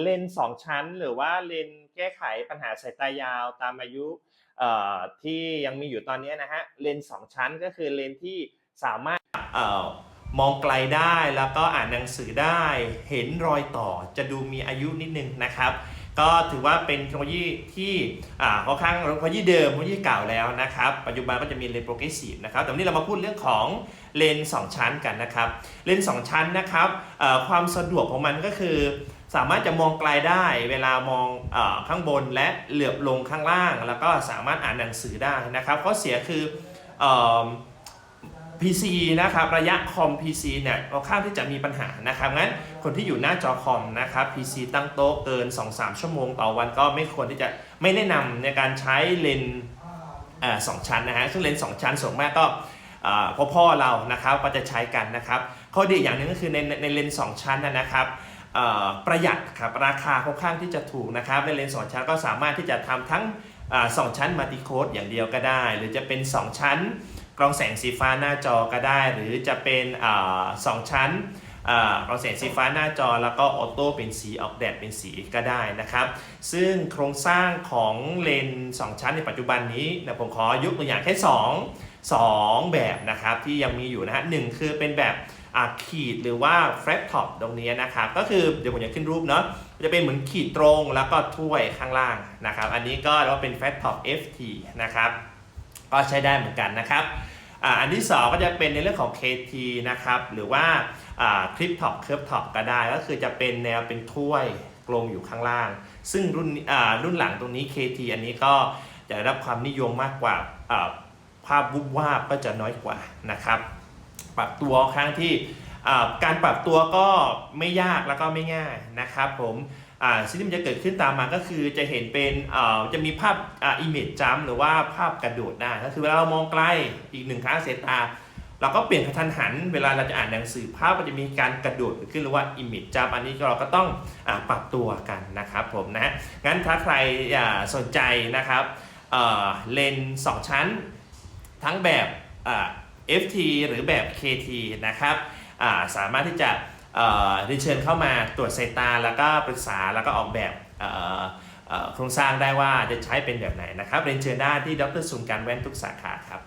เลนสองชั้น หรือว่าเลนแก้ไขปัญหาสายตายาวตามอายุที่ยังมีอยู่ตอนนี้นะฮะเลนสองชั้นก็คือเลนที่สามารถมองไกลได้แล้วก็อ่านหนังสือได้เห็นรอยต่อจะดูมีอายุนิดนึงนะครับ ก็ถือว่าเป็นเทคโนโลยีที่ค่อนข้างเทคโนโลยีเดิมเทคโนโลยีเก่าแล้วนะครับ ปัจจุบันก็จะมีเลนส์โปรเกรสซีฟนะครับแต่วันนี้เรามาพูดเรื่องของเลนส์สองชั้นกันนะครับ เลนส์สองชั้นนะครับความสะดวกของมันก็คือ สามารถจะมองไกลได้เวลามองอข้างบนและเหลือบลงข้างล่าง แล้วก็สามารถอ่านหนังสือได้นะครับข้อเสียคืออ PC นะครับระยะคอม PC เนี่ยค่อนข้างที่จะมีปัญหานะครับงั้นคนที่อยู่หน้าจอคอมนะครับ PC ตั้งโต๊ะเกิน 2-3 ชั่วโมงต่อวันก็ไม่ควรที่จะไม่แนะนำในการใช้เลนสองชั้นนะฮะซึ่งเลนส์สองชั้นส่วนมากก็เอ่อพ่อเรานะครับก็จะใช้กันนะครับข้อดีอย่างหนึ่งก็คือในในในเลนส์สองชั้นนะครับ ประหยัดครับราคาค่อนข้างที่จะถูกนะครับในเลนส์สองชั้นก็สามารถที่จะทำทั้งอสองชั้นมัลติโคดอย่างเดียวก็ได้ หรือจะเป็น 2 ชั้น กรองแสงสีฟ้าหน้าจอก็ได้ หรือจะเป็นอสองชั้นกรองแสงสีฟ้าหน้าจอแล้วก็ออโต้เป็นสีออกแดดเป็นสีก็ได้นะครับ ซึ่งโครงสร้างของเลนส์สองชั้นในปัจจุบันนี้นะผมขอยกตัวอย่างแค่ 2 2 แบบนะครับที่ยังมีอยู่นะฮะหนึ่งคือเป็นแบบขีดหรือว่า flat top ตรงนี้นะครับก็คือเดี๋ยวผมจะขึ้นรูปเนาะจะเป็นเหมือนขีดตรงแล้วก็ถ้วยข้างล่างนะครับอันนี้ก็เรียกว่าเป็น flat top FT นะครับก็ใช้ได้เหมือนกันนะครับอันที่ 2 ก็จะเป็นในเรื่องของ KT นะครับหรือว่าคลิปท็อปเคิร์ฟท็อปก็ได้ ก็คือจะเป็นแนวเป็นถ้วยกลมอยู่ข้างล่าง ซึ่งรุ่นรุ่นหลังตรงนี้ KT อันนี้ก็จะได้รับความนิยมมากกว่า ภาพวุบวาบก็จะน้อยกว่านะครับปรับตัวครั้งที่การปรับตัวก็ไม่ยากแล้วก็ไม่ง่ายนะครับผมสิ่งที่มันจะเกิดขึ้นตามมาก็คือจะเห็นเป็นจะมีภาพอ่า image jump หรือว่าภาพกระโดดได้ก็คือเวลาเรามองไกลอีกหนึ่งครั้งสายตาเราก็เปลี่ยนกระทันหัน เวลาเราจะอ่านหนังสือภาพมันจะมีการกระโดดขึ้นหรือว่า image jump อันนี้เราก็ต้องอปรับตัวกันนะครับผมนะฮะงั้นถ้าใครสนใจนะครับเอ่อเลนส์สองชั้น ทั้งแบบอ่า FT หรือแบบ KT นะครับอ่าสามารถที่จะเอ่อเรียนเชิญเข้ามาตรวจสายตา แล้วก็ปรึกษาแล้วก็ออกแบบโครงสร้างได้ว่าจะใช้เป็นแบบไหนนะครับเรียนเชิญได้ที่ดรศูนการแว่นทุกสาขาครับ